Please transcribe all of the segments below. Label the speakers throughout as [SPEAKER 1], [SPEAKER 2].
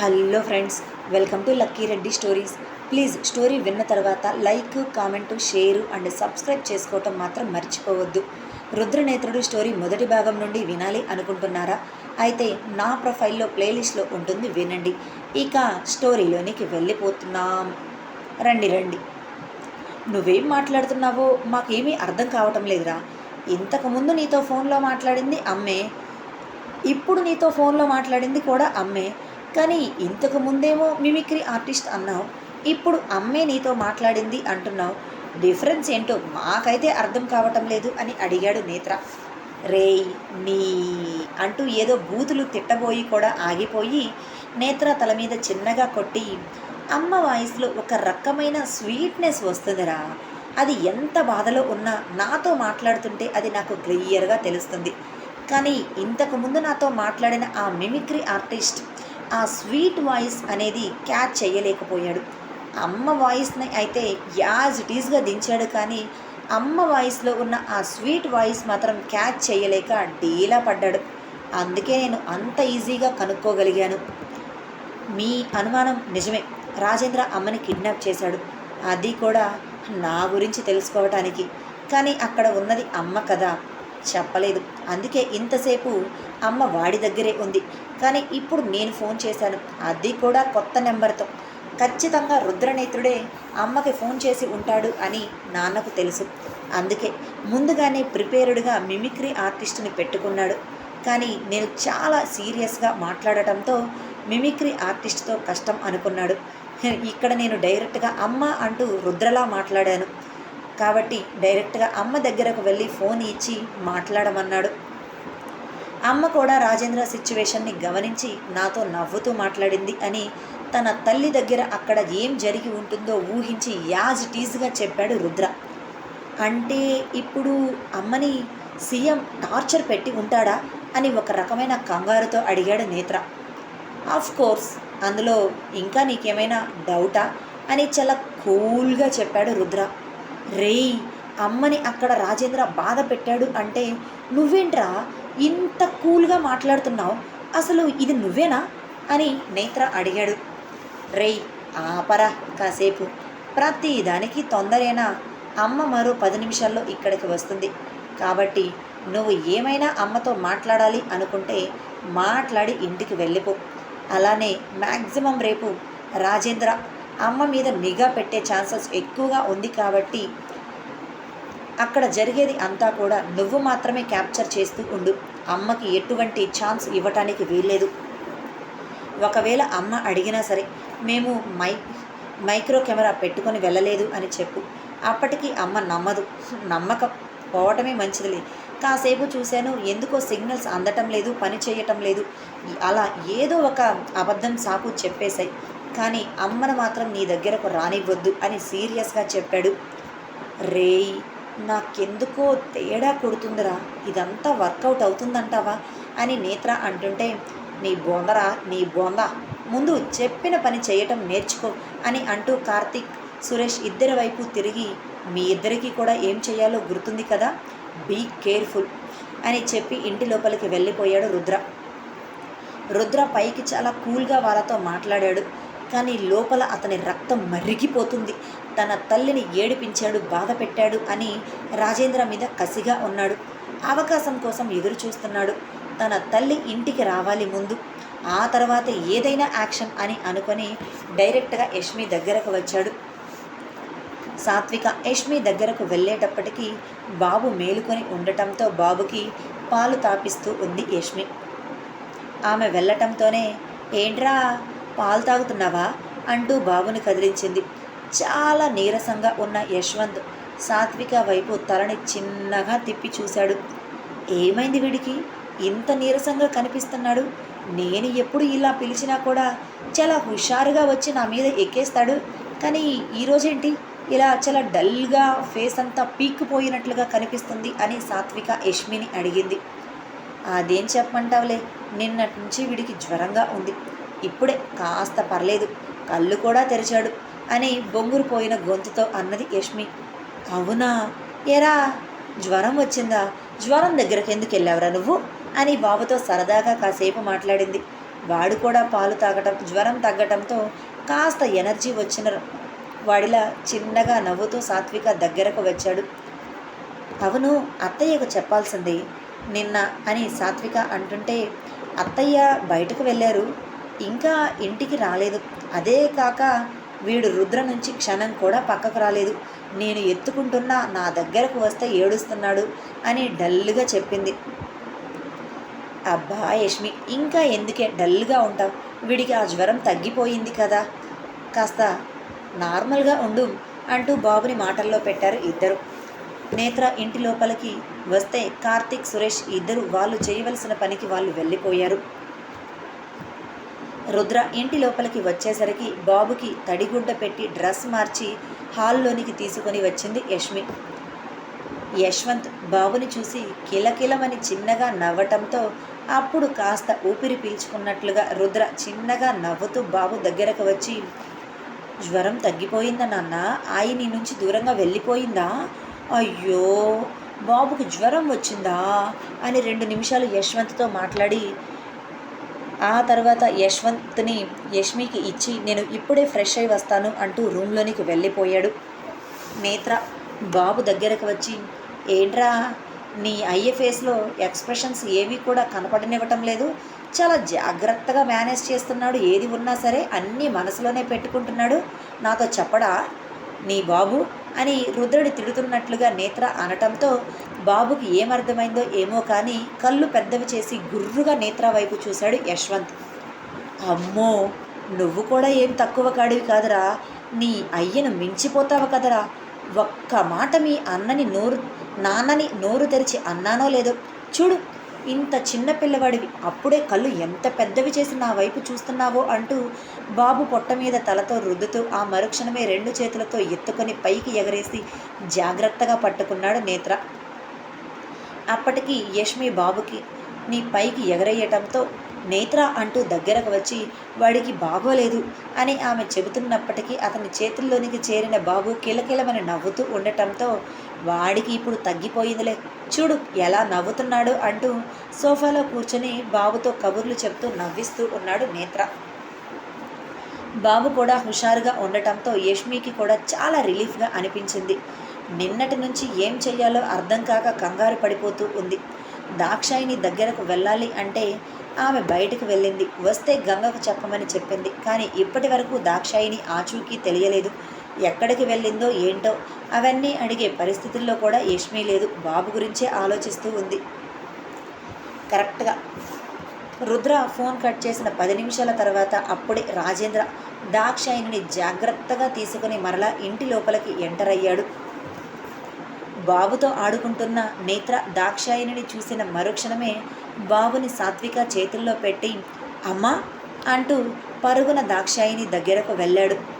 [SPEAKER 1] Hello friends welcome to Lucky Reddy stories. Please story విన్న తర్వాత like comment share and subscribe చేసుకోవటం మాత్రం మర్చిపోవద్దు. రుద్రనేత్రుడు స్టోరీ మొదటి భాగం నుండి వినాలి అనుకుంటున్నారా? అయితే నా ప్రొఫైల్లో ప్లేలిస్ట్లో ఉంటుంది వినండి. ఇక స్టోరీలోనికి వెళ్ళిపోతున్నాం. రండి రండి. నువ్వేం మాట్లాడుతున్నావో మాకేమీ అర్థం కావటం లేదురా. ఇంతకుముందు నీతో ఫోన్లో మాట్లాడింది అమ్మే. ఇప్పుడు నీతో ఫోన్లో మాట్లాడింది కూడా అమ్మే. కానీ ఇంతకు ముందేమో మిమిక్రీ ఆర్టిస్ట్ అన్నావు ఇప్పుడు అమ్మే నీతో మాట్లాడింది అంటున్నావు. డిఫరెన్స్ ఏంటో మాకైతే అర్థం కావటం లేదు అని అడిగాడు నేత్ర. రేయ్ నీ అంటూ ఏదో బూతులు తిట్టబోయి కూడా ఆగిపోయి నేత్ర తల మీద చిన్నగా కొట్టి అమ్మ వాయిస్లో ఒక రకమైన స్వీట్నెస్ వస్తుందిరా. అది ఎంత బాధలో ఉన్నా నాతో మాట్లాడుతుంటే అది నాకు క్లియర్గా తెలుస్తుంది. కానీ ఇంతకుముందు నాతో మాట్లాడిన ఆ మిమిక్రీ ఆర్టిస్ట్ ఆ స్వీట్ వాయిస్ అనేది క్యాచ్ చేయలేకపోయాడు. అమ్మ వాయిస్ని అయితే యాజ్ ఇట్ ఈస్గా దించాడు కానీ అమ్మ వాయిస్లో ఉన్న ఆ స్వీట్ వాయిస్ మాత్రం క్యాచ్ చేయలేక డీలా పడ్డాడు. అందుకే నేను అంత ఈజీగా కనుక్కోగలిగాను. మీ అనుమానం నిజమే. రాజేంద్ర అమ్మని కిడ్నాప్ చేశాడు. అది కూడా నా గురించి తెలుసుకోవటానికి. కానీ అక్కడ ఉన్నది అమ్మ కదా. చెప్పలేదు. అందుకే ఇంతసేపు అమ్మ వాడి దగ్గరే ఉంది. కానీ ఇప్పుడు నేను ఫోన్ చేశాను. అది కూడా కొత్త నెంబర్తో. ఖచ్చితంగా రుద్రనేత్రుడే అమ్మకి ఫోన్ చేసి ఉంటాడు అని నాన్నకు తెలుసు. అందుకే ముందుగానే ప్రిపేర్డ్గా మిమిక్రీ ఆర్టిస్ట్ని పెట్టుకున్నాడు. కానీ నేను చాలా సీరియస్గా మాట్లాడటంతో మిమిక్రీ ఆర్టిస్ట్తో కష్టం అనుకున్నాడు. ఇక్కడ నేను డైరెక్ట్గా అమ్మ అంటూ రుద్రలా మాట్లాడాను. కాబట్టి డైరెక్ట్గా అమ్మ దగ్గరకు వెళ్ళి ఫోన్ ఇచ్చి మాట్లాడమన్నాడు. అమ్మ కూడా రాజేంద్ర సిచ్యువేషన్ని గమనించి నాతో నవ్వుతూ మాట్లాడింది అని తన తల్లి దగ్గర అక్కడ ఏం జరిగి ఉంటుందో ఊహించి యాజ్ టీజ్గా చెప్పాడు రుద్ర. అంటే ఇప్పుడు అమ్మని సీఎం టార్చర్ పెట్టి ఉంటాడా అని ఒక రకమైన కంగారుతో అడిగాడు నేత్ర. ఆఫ్ కోర్స్ అందులో ఇంకా నీకేమైనా డౌటా? అని చాలా కూల్గా చెప్పాడు రుద్ర. రేయ్ అమ్మని అక్కడ రాజేంద్ర బాధ పెట్టాడు అంటే నువ్వేంట్రా ఇంత కూల్గా మాట్లాడుతున్నావు? అసలు ఇది నువ్వేనా? అని నేత్ర అడిగాడు. రేయ్ ఆపరా కాసేపు. ప్రతి దానికి తొందరేనా? అమ్మ మరో పది నిమిషాల్లో ఇక్కడికి వస్తుంది. కాబట్టి నువ్వు ఏమైనా అమ్మతో మాట్లాడాలి అనుకుంటే మాట్లాడి ఇంటికి వెళ్ళిపో. అలానే మ్యాక్సిమం రేపు రాజేంద్ర అమ్మ మీద నిఘా పెట్టే ఛాన్సెస్ ఎక్కువగా ఉంది కాబట్టి అక్కడ జరిగేది అంతా కూడా నువ్వు మాత్రమే క్యాప్చర్ చేస్తూ ఉండు. అమ్మకి ఎటువంటి ఛాన్స్ ఇవ్వటానికి వీల్లేదు. ఒకవేళ అమ్మ అడిగినా సరే మేము మై మైక్రో కెమెరా పెట్టుకొని వెళ్ళలేదు అని చెప్పు. అప్పటికి అమ్మ నమ్మదు. నమ్మకం పోవటమే మంచిదిలే. కాసేపు చూశాను. ఎందుకో సిగ్నల్స్ అందటం లేదు పని చేయటం లేదు. అలా ఏదో ఒక అబద్ధం సాకు చెప్పేశాయి. కానీ అమ్మను మాత్రం నీ దగ్గరకు రానివ్వద్దు అని సీరియస్గా చెప్పాడు. రేయ్ నాకెందుకో తేడా కొడుతుందిరా. ఇదంతా వర్కౌట్ అవుతుందంటావా? అని నేత్ర అంటుంటే నీ బోందరా నీ బొంద. ముందు చెప్పిన పని చేయటం నేర్చుకో అని అంటూ కార్తీక్ సురేష్ ఇద్దరి వైపు తిరిగి మీ ఇద్దరికీ కూడా ఏం చేయాలో గుర్తుంది కదా? బీ కేర్ఫుల్ అని చెప్పి ఇంటి లోపలికి వెళ్ళిపోయాడు రుద్ర. రుద్ర పైకి చాలా కూల్గా వాళ్ళతో మాట్లాడాడు. కానీ లోపల అతని రక్తం మరిగిపోతుంది. తన తల్లిని ఏడిపించాడు బాధ పెట్టాడు అని రాజేంద్ర మీద కసిగా ఉన్నాడు. అవకాశం కోసం ఎదురు చూస్తున్నాడు. తన తల్లి ఇంటికి రావాలి ముందు. ఆ తర్వాత ఏదైనా యాక్షన్ అని అనుకొని డైరెక్ట్గా యష్మి దగ్గరకు వచ్చాడు. సాత్విక యష్మి దగ్గరకు వెళ్ళేటప్పటికీ బాబు మేలుకొని ఉండటంతో బాబుకి పాలు తాపిస్తూ ఉంది యష్మి. ఆమె వెళ్ళటంతోనే ఏంట్రా పాలు తాగుతున్నావా? అంటూ బాబుని కదిలించింది. చాలా నీరసంగా ఉన్న యశ్వంత్ సాత్విక వైపు తలని చిన్నగా తిప్పి చూశాడు. ఏమైంది వీడికి? ఇంత నీరసంగా కనిపిస్తున్నాడు. నేను ఎప్పుడు ఇలా పిలిచినా కూడా చాలా హుషారుగా వచ్చి నా మీద ఎక్కేస్తాడు. కానీ ఈరోజేంటి ఇలా చాలా డల్గా ఫేస్ అంతా పీక్కుపోయినట్లుగా కనిపిస్తుంది అని సాత్విక యష్మిని అడిగింది. అదేం చెప్పమంటావులే నిన్నటి నుంచి వీడికి జ్వరంగా ఉంది. ఇప్పుడే కాస్త పర్లేదు కళ్ళు కూడా తెరిచాడు అని బొంగురు పోయిన గొంతుతో అన్నది యష్మి. అవునా? ఎరా? జ్వరం వచ్చిందా? జ్వరం దగ్గరకు ఎందుకు వెళ్ళావురా నువ్వు? అని బాబుతో సరదాగా కాసేపు మాట్లాడింది. వాడు కూడా పాలు తాగటం జ్వరం తగ్గటంతో కాస్త ఎనర్జీ వచ్చిన వాడిలా చిన్నగా నవ్వుతూ సాత్విక దగ్గరకు వచ్చాడు. అవును అత్తయ్యకు చెప్పాల్సింది నిన్న అని సాత్విక అంటుంటే అత్తయ్య బయటకు వెళ్ళారు. ఇంకా ఇంటికి రాలేదు. అదే కాక వీడు రుద్ర నుంచి క్షణం కూడా పక్కకు రాలేదు. నేను ఎత్తుకుంటున్నా నా దగ్గరకు వస్తే ఏడుస్తున్నాడు అని డల్గా చెప్పింది. అబ్బా యష్మి ఇంకా ఎందుకే డల్గా ఉంటావు? వీడికి ఆ జ్వరం తగ్గిపోయింది కదా. కాస్త నార్మల్గా ఉండు అంటూ బాబుని మాటల్లో పెట్టారు ఇద్దరు. నేత్ర ఇంటి లోపలికి వస్తే కార్తీక్ సురేష్ ఇద్దరు వాళ్ళు చేయవలసిన పనికి వాళ్ళు వెళ్ళిపోయారు. రుద్ర ఇంటి లోపలికి వచ్చేసరికి బాబుకి తడిగుడ్డ పెట్టి డ్రెస్ మార్చి హాల్లోనికి తీసుకొని వచ్చింది యష్మి. యశ్వంత్ బాబుని చూసి కిలకిలమని చిన్నగా నవ్వటంతో అప్పుడు కాస్త ఊపిరి పీల్చుకున్నట్లుగా రుద్ర చిన్నగా నవ్వుతూ బాబు దగ్గరకు వచ్చి జ్వరం తగ్గిపోయిందా నాన్న? ఆయి నీ నుంచి దూరంగా వెళ్ళిపోయిందా? అయ్యో బాబుకు జ్వరం వచ్చిందా? అని రెండు నిమిషాలు యశ్వంత్తో మాట్లాడి ఆ తర్వాత యశ్వంత్ని యష్మికి ఇచ్చి నేను ఇప్పుడే ఫ్రెష్ అయి వస్తాను అంటూ రూమ్లోనికి వెళ్ళిపోయాడు. నేత్ర బాబు దగ్గరకు వచ్చి ఏంట్రా నీ అయ్యే ఫేస్లో ఎక్స్ప్రెషన్స్ ఏవి కూడా కనపడనివ్వటం లేదు? చాలా జాగ్రత్తగా మేనేజ్ చేస్తున్నాడు. ఏది ఉన్నా సరే అన్నీ మనసులోనే పెట్టుకుంటున్నాడు. నాతో చెప్పడా? నీ బాబు? అని రుద్రుడి తిడుతున్నట్లుగా నేత్ర అనటంతో బాబుకి ఏమర్థమైందో ఏమో కానీ కళ్ళు పెద్దవి చేసి గుర్రుగా నేత్ర వైపు చూశాడు యశ్వంత్. అమ్మో! నువ్వు కూడా ఏం తక్కువ కాడివి కాదురా. నీ అయ్యను మించిపోతావు కదరా. ఒక్క మాట మీ అన్నని నోరు నాన్నని నోరు తెరిచి అన్నానో లేదో? చూడు ఇంత చిన్న పిల్లవాడివి. అప్పుడే కళ్ళు ఎంత పెద్దవి చేసి నా వైపు చూస్తున్నావో అంటూ బాబు పొట్ట మీద తలతో రుద్దుతూ ఆ మరుక్షణమే రెండు చేతులతో ఎత్తుకొని పైకి ఎగరేసి జాగ్రత్తగా పట్టుకున్నాడు నేత్ర. అప్పటికి యష్మి బాబుకి నీ పైకి ఎగరేయటంతో నేత్ర అంటూ దగ్గరకు వచ్చి వాడికి బాగోలేదు అని ఆమె చెబుతున్నప్పటికీ అతని చేతుల్లోనికి చేరిన బాబు కిలకిలమని నవ్వుతూ ఉండటంతో వాడికి ఇప్పుడు తగ్గిపోయిందిలే. చూడు ఎలా నవ్వుతున్నాడు అంటూ సోఫాలో కూర్చొని బాబుతో కబుర్లు చెప్తూ నవ్విస్తూ ఉన్నాడు నేత్ర. బాబు కూడా హుషారుగా ఉండటంతో యష్మికి కూడా చాలా రిలీఫ్గా అనిపించింది. నిన్నటి నుంచి ఏం చెయ్యాలో అర్థం కాక కంగారు పడిపోతూ ఉంది. దాక్షాయిని దగ్గరకు వెళ్ళాలి అంటే ఆమె బయటకు వెళ్ళింది. వస్తే గంగకు చెప్పమని చెప్పింది. కానీ ఇప్పటి వరకు దాక్షాయిని ఆచూకీ తెలియలేదు. ఎక్కడికి వెళ్ళిందో ఏంటో అవన్నీ అడిగే పరిస్థితుల్లో కూడా యష్మి లేదు. బాబు గురించే ఆలోచిస్తూ ఉంది. కరెక్ట్గా. రుద్ర ఫోన్ కట్ చేసిన పది నిమిషాల తర్వాత అప్పుడే రాజేంద్ర దాక్షాయిని జాగ్రత్తగా తీసుకుని మరలా ఇంటి లోపలికి ఎంటర్ అయ్యాడు. బాబుతో ఆడుకుంటున్న నేత్ర దాక్షాయిని చూసిన మరుక్షణమే బాబుని సాత్విక చేతుల్లో పెట్టి అమ్మా అంటూ పరుగున దాక్షాయిని దగ్గరకు వెళ్ళాడు.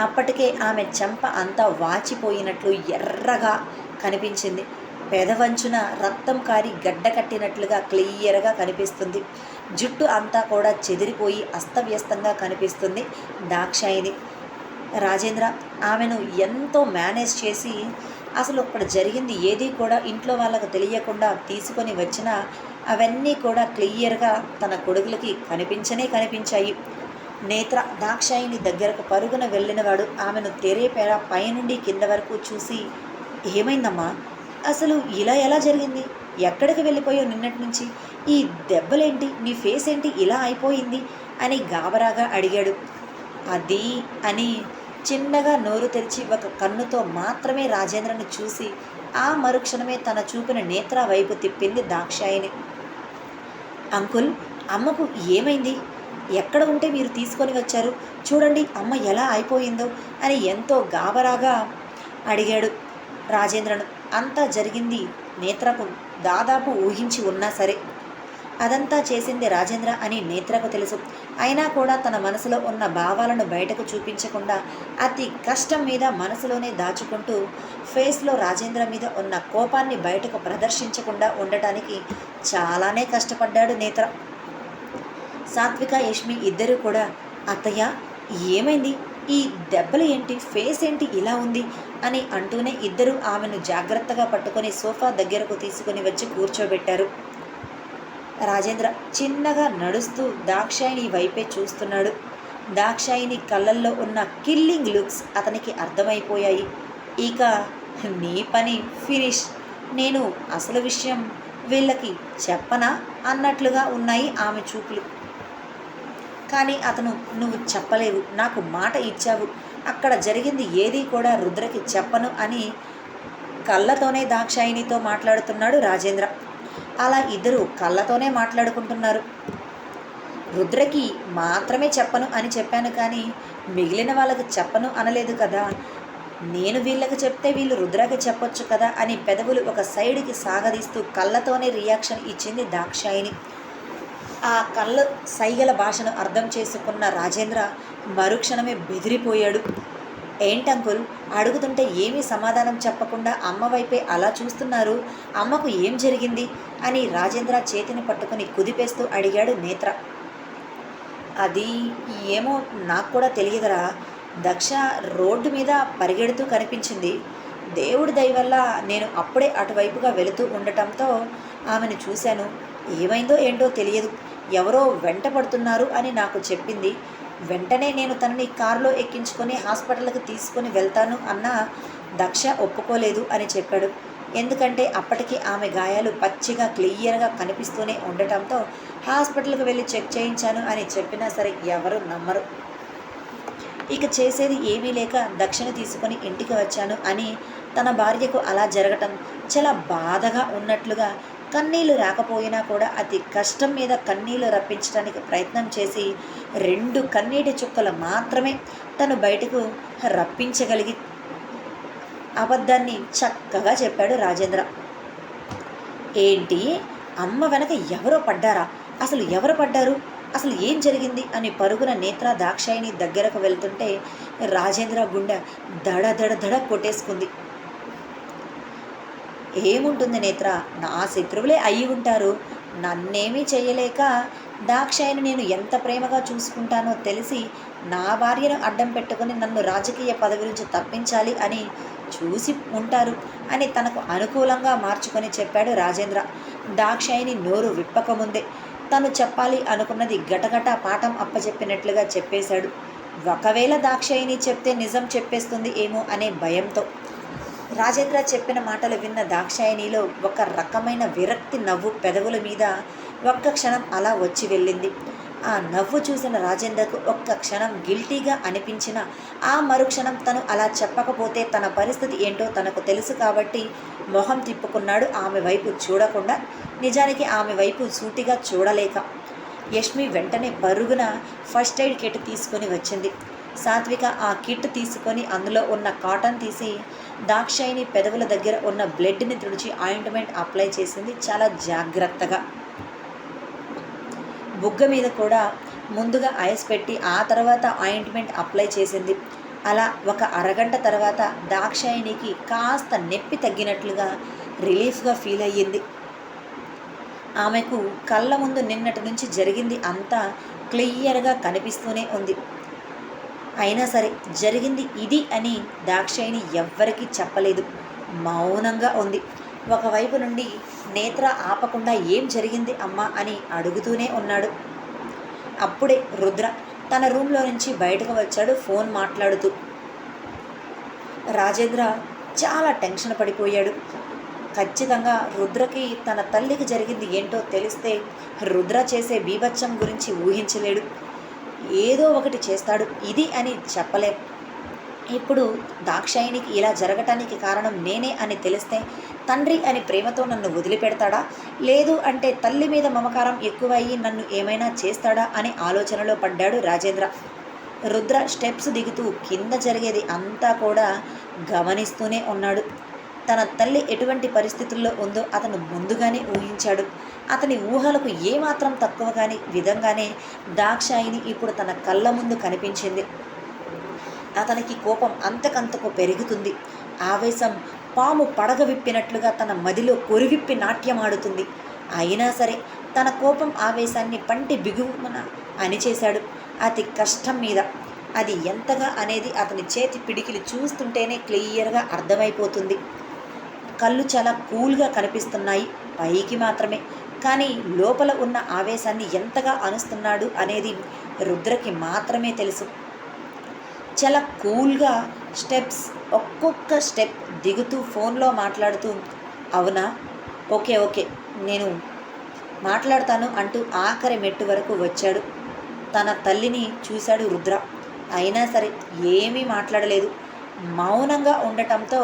[SPEAKER 1] అప్పటికే ఆమె చెంప అంతా వాచిపోయినట్లు ఎర్రగా కనిపించింది. పెదవంచున రక్తం కారి గడ్డ కట్టినట్లుగా క్లియర్గా కనిపిస్తుంది. జుట్టు అంతా కూడా చెదిరిపోయి అస్తవ్యస్తంగా కనిపిస్తుంది దాక్షాయిని రాజేంద్ర ఆమెను ఎంతో మేనేజ్ చేసి అసలు అక్కడ జరిగింది ఏది కూడా ఇంట్లో వాళ్ళకు తెలియకుండా తీసుకొని వచ్చినా అవన్నీ కూడా క్లియర్గా తన కొడుకులకి కనిపించనే కనిపించాయి. నేత్ర దాక్షాయిని దగ్గరకు పరుగున వెళ్ళినవాడు ఆమెను తెరేపేర పైనుండి కింద వరకు చూసి ఏమైందమ్మా? అసలు ఇలా ఎలా జరిగింది? ఎక్కడికి వెళ్ళిపోయావు నిన్నటి నుంచి? ఈ దెబ్బలేంటి? నీ ఫేస్ ఏంటి ఇలా అయిపోయింది? అని గాబరాగా అడిగాడు. అది అని చిన్నగా నోరు తెరిచి ఒక కన్నుతో మాత్రమే రాజేంద్రను చూసి ఆ మరుక్షణమే తన చూపిన నేత్ర వైపు తిప్పింది దాక్షాయిని అంకుల్ అమ్మకు ఏమైంది? ఎక్కడ ఉంటే మీరు తీసుకొని వచ్చారు? చూడండి అమ్మ ఎలా అయిపోయిందో అని ఎంతో గాబరాగా అడిగాడు రాజేంద్రను. అంతా జరిగింది నేత్రకు దాదాపు ఊహించి ఉన్నా సరే. అదంతా చేసింది రాజేంద్ర అని నేత్రకు తెలుసు. అయినా కూడా తన మనసులో ఉన్న భావాలను బయటకు చూపించకుండా అతి కష్టం మీద మనసులోనే దాచుకుంటూ ఫేస్లో రాజేంద్ర మీద ఉన్న కోపాన్ని బయటకు ప్రదర్శించకుండా ఉండటానికి చాలానే కష్టపడ్డాడు నేత్ర. సాత్విక యష్మి ఇద్దరు కూడా అత్తయ్య ఏమైంది? ఈ దెబ్బలు ఏంటి? ఫేస్ ఏంటి? ఇలా ఉంది? అని అంటూనే ఇద్దరు ఆమెను జాగ్రత్తగా పట్టుకొని సోఫా దగ్గరకు తీసుకుని వచ్చి కూర్చోబెట్టారు. రాజేంద్ర చిన్నగా నడుస్తూ దాక్షాయిని వైపే చూస్తున్నాడు. దాక్షాయిని కళ్ళల్లో ఉన్న కిల్లింగ్ లుక్స్ అతనికి అర్థమైపోయాయి. ఇక నీ పని ఫినిష్. నేను అసలు విషయం వీళ్ళకి చెప్పనా? అన్నట్లుగా ఉన్నాయి ఆమె చూపులు. కానీ అతను నువ్వు చెప్పలేవు నాకు మాట ఇచ్చావు. అక్కడ జరిగింది ఏది కూడా రుద్రకి చెప్పను అని కళ్ళతోనే దాక్షాయినితో మాట్లాడుతున్నాడు రాజేంద్ర. అలా ఇద్దరు కళ్ళతోనే మాట్లాడుకుంటున్నారు. రుద్రకి మాత్రమే చెప్పను అని చెప్పాను కానీ మిగిలిన వాళ్ళకి చెప్పను అనలేదు కదా. నేను వీళ్ళకి చెప్తే వీళ్ళు రుద్రకి చెప్పొచ్చు కదా అని పెదవులు ఒక సైడ్కి సాగదీస్తూ కళ్ళతోనే రియాక్షన్ ఇచ్చింది దాక్షాయిని ఆ కళ్ళ సైగల భాషను అర్థం చేసుకున్న రాజేంద్ర మరుక్షణమే బెదిరిపోయాడు. ఏంటంకుల్? అడుగుతుంటే ఏమీ సమాధానం చెప్పకుండా అమ్మ వైపే అలా చూస్తున్నారు. అమ్మకు ఏం జరిగింది? అని రాజేంద్ర చేతిని పట్టుకుని కుదిపేస్తూ అడిగాడు నేత్ర. అది ఏమో నాకు కూడా తెలియదురా. దక్ష రోడ్డు మీద పరిగెడుతూ కనిపించింది. దేవుడి దయ వల్ల నేను అప్పుడే అటువైపుగా వెళుతూ ఉండటంతో ఆమెను చూశాను. ఏమైందో ఏంటో తెలియదు. ఎవరో వెంటబడుతున్నారు అని నాకు చెప్పింది. వెంటనే నేను తనని కారులో ఎక్కించుకొని హాస్పిటల్కి తీసుకొని వెళ్తాను అన్న దక్ష ఒప్పుకోలేదు అని చెప్పాడు. ఎందుకంటే అప్పటికి ఆమె గాయాలు పచ్చిగా క్లియర్గా కనిపిస్తూనే ఉండటంతో హాస్పిటల్కి వెళ్ళి చెక్ చేయించాను అని చెప్పినా సరే ఎవరు నమ్మరు. ఇక చేసేది ఏమీ లేక దక్షిణ తీసుకొని ఇంటికి వచ్చాను అని తన భార్యకు అలా జరగటం చాలా బాధగా ఉన్నట్లుగా కన్నీళ్ళు రాకపోయినా కూడా అతి కష్టం మీద కన్నీళ్ళు రప్పించడానికి ప్రయత్నం చేసి రెండు కన్నీటి చుక్కలు మాత్రమే తను బయటకు రప్పించగలిగి అబద్ధాన్ని చక్కగా చెప్పాడు రాజేంద్ర. ఏంటి? అమ్మ వెనక ఎవరో పడ్డారా? అసలు ఎవరు పడ్డారు? అసలు ఏం జరిగింది? అని పరుగున నేత్ర దాక్షాయిని దగ్గరకు వెళ్తుంటే రాజేంద్ర గుండె దడ దడ దడ కొట్టేసుకుంది. ఏముంటుంది నేత్ర? నా శత్రువులే అయి ఉంటారు. నన్నేమీ చేయలేక దాక్షాయిని నేను ఎంత ప్రేమగా చూసుకుంటానో తెలిసి నా భార్యను అడ్డం పెట్టుకుని నన్ను రాజకీయ పదవి నుంచి తప్పించాలి అని చూసి ఉంటారు అని తనకు అనుకూలంగా మార్చుకొని చెప్పాడు రాజేంద్ర. దాక్షాయిని నోరు విప్పకముందే తను చెప్పాలి అనుకున్నది గటగట పాఠం అప్పచెప్పినట్లుగా చెప్పేశాడు. ఒకవేళ దాక్షాయిని చెప్తే నిజం చెప్పేస్తుంది ఏమో అనే భయంతో రాజేంద్ర చెప్పిన మాటలు విన్న దాక్షాయణిలో ఒక రకమైన విరక్తి నవ్వు పెదవుల మీద ఒక్క క్షణం అలా వచ్చి వెళ్ళింది. ఆ నవ్వు చూసిన రాజేంద్రకు ఒక్క క్షణం గిల్టీగా అనిపించిన ఆ మరుక్షణం తను అలా చెప్పకపోతే తన పరిస్థితి ఏంటో తనకు తెలుసు కాబట్టి మొహం తిప్పుకున్నాడు ఆమె వైపు చూడకుండా. నిజానికి ఆమె వైపు సూటిగా చూడలేక యష్మి వెంటనే బరుగున ఫస్ట్ ఎయిడ్ కిట్ తీసుకొని వచ్చింది. సాత్విక ఆ కిట్ తీసుకొని అందులో ఉన్న కాటన్ తీసి దాక్షాయిని పెదవుల దగ్గర ఉన్న బ్లడ్ని తుడిచి ఆయింట్మెంట్ అప్లై చేసింది. చాలా జాగ్రత్తగా. బుగ్గ మీద కూడా ముందుగా ఐస్ పెట్టి ఆ తర్వాత ఆయింట్మెంట్ అప్లై చేసింది. అలా ఒక అరగంట తర్వాత దాక్షాయినికి కాస్త నొప్పి తగ్గినట్లుగా రిలీఫ్గా ఫీల్ అయ్యింది. ఆమెకు కళ్ళ ముందు నిన్నటి నుంచి జరిగింది అంతా క్లియర్గా కనిపిస్తూనే ఉంది. అయినా సరే జరిగింది ఇది అని దాక్షాయిని ఎవ్వరికీ చెప్పలేదు. మౌనంగా ఉంది. ఒకవైపు నుండి నేత్ర ఆపకుండా ఏం జరిగింది అమ్మా అని అడుగుతూనే ఉన్నాడు. అప్పుడే రుద్ర తన రూమ్లో నుంచి బయటకు వచ్చాడు ఫోన్ మాట్లాడుతూ. రాజేంద్ర చాలా టెన్షన్ పడిపోయాడు. ఖచ్చితంగా రుద్రకి తన తల్లికి జరిగింది ఏంటో తెలిస్తే రుద్ర చేసే బీభత్సం గురించి ఊహించలేడు. ఏదో ఒకటి చేస్తాడు ఇది అని చెప్పలేం. ఇప్పుడు దాక్షాయినికి ఇలా జరగటానికి కారణం నేనే అని తెలిస్తే తండ్రి అని ప్రేమతో నన్ను వదిలిపెడతాడా? లేదు అంటే తల్లి మీద మమకారం ఎక్కువయ్యి నన్ను ఏమైనా చేస్తాడా అనే ఆలోచనలో పడ్డాడు రాజేంద్ర. రుద్ర స్టెప్స్ దిగుతూ కింద జరిగేది అంతా కూడా గమనిస్తూనే ఉన్నాడు. తన తల్లి ఎటువంటి పరిస్థితుల్లో ఉందో అతను ముందుగానే ఊహించాడు. అతని ఊహలకు ఏమాత్రం తక్కువ కాని విధంగానే దాక్షాయిని ఇప్పుడు తన కళ్ళ ముందు కనిపించింది. అతనికి కోపం అంతకంతకు పెరుగుతుంది. ఆవేశం పాము పడగ విప్పినట్లుగా తన మదిలో కొరివిప్పి నాట్యమాడుతుంది అయినా సరే తన కోపం ఆవేశాన్ని పంటి బిగుమన అనిచేశాడు అతి కష్టం మీద. అది ఎంతగా అనేది అతని చేతి పిడికిలు చూస్తుంటేనే క్లియర్గా అర్థమైపోతుంది. కళ్ళు చాలా కూల్గా కనిపిస్తున్నాయి. పైకి మాత్రమే కానీ లోపల ఉన్న ఆవేశాన్ని ఎంతగా అనుస్తున్నాడు అనేది రుద్రకి మాత్రమే తెలుసు. చాలా కూల్గా స్టెప్స్ ఒక్కొక్క స్టెప్ దిగుతూ ఫోన్లో మాట్లాడుతూ అవునా? ఓకే ఓకే నేను మాట్లాడతాను అంటూ ఆఖరి మెట్టు వరకు వచ్చాడు. తన తల్లిని చూశాడు రుద్ర. అయినా సరే ఏమీ మాట్లాడలేదు. మౌనంగా ఉండటంతో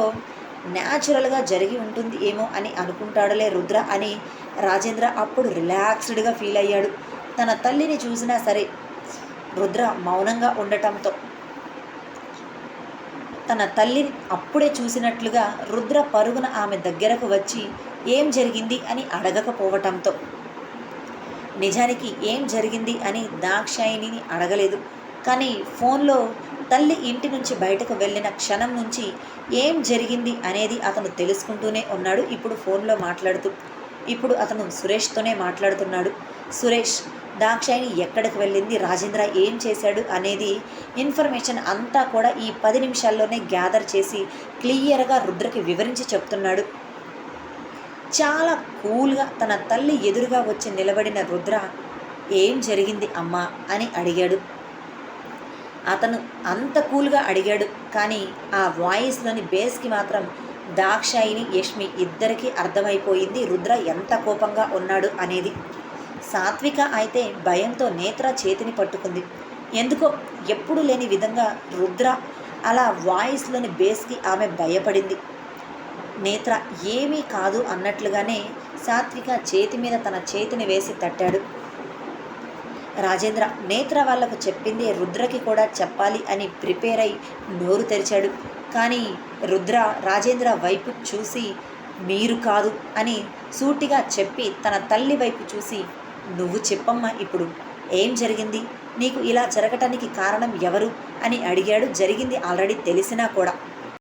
[SPEAKER 1] న్యాచురల్గా జరిగి ఉంటుంది ఏమో అని అనుకుంటాడులే రుద్ర అని రాజేంద్ర అప్పుడు రిలాక్స్డ్గా ఫీల్ అయ్యాడు. తన తల్లిని చూసినా సరే రుద్ర మౌనంగా ఉండటంతో తన తల్లిని అప్పుడే చూసినట్లుగా రుద్ర పరుగున ఆమె దగ్గరకు వచ్చి ఏం జరిగింది అని అడగకపోవటంతో నిజానికి ఏం జరిగింది అని దాక్షాయిని అడగలేదు. కానీ ఫోన్లో తల్లి ఇంటి నుంచి బయటకు వెళ్ళిన క్షణం నుంచి ఏం జరిగింది అనేది అతను తెలుసుకుంటూనే ఉన్నాడు. ఇప్పుడు ఫోన్లో మాట్లాడుతూ ఇప్పుడు అతను సురేష్తోనే మాట్లాడుతున్నాడు. సురేష్ దాక్షాయిని ఎక్కడికి వెళ్ళింది? రాజేంద్ర ఏం చేశాడు? అనేది ఇన్ఫర్మేషన్ అంతా కూడా ఈ పది నిమిషాల్లోనే గ్యాదర్ చేసి క్లియర్గా రుద్రకి వివరించి చెప్తున్నాడు. చాలా కూల్గా తన తల్లి ఎదురుగా వచ్చి నిలబడిన రుద్ర ఏం జరిగింది అమ్మా? అని అడిగాడు. అతను అంత కూల్గా అడిగాడు. కానీ ఆ వాయిస్లోని బేస్కి మాత్రం దాక్షాయిని యష్మి ఇద్దరికీ అర్థమైపోయింది రుద్ర ఎంత కోపంగా ఉన్నాడు అనేది. సాత్విక అయితే భయంతో నేత్ర చేతిని పట్టుకుంది. ఎందుకో ఎప్పుడు లేని విధంగా రుద్ర అలా వాయిస్లోని బేస్కి ఆమె భయపడింది. నేత్ర ఏమీ కాదు అన్నట్లుగానే సాత్విక చేతి మీద తన చేతిని వేసి తట్టాడు. రాజేంద్ర నేత్ర వాళ్ళకు చెప్పింది రుద్రకి కూడా చెప్పాలి అని ప్రిపేర్ అయి నోరు తెరిచాడు. కానీ రుద్ర రాజేంద్ర వైపు చూసి మీరు కాదు అని సూటిగా చెప్పి తన తల్లి వైపు చూసి నువ్వు చెప్పమ్మా ఇప్పుడు ఏం జరిగింది? నీకు ఇలా జరగటానికి కారణం ఎవరు? అని అడిగాడు. జరిగింది ఆల్రెడీ తెలిసినా కూడా.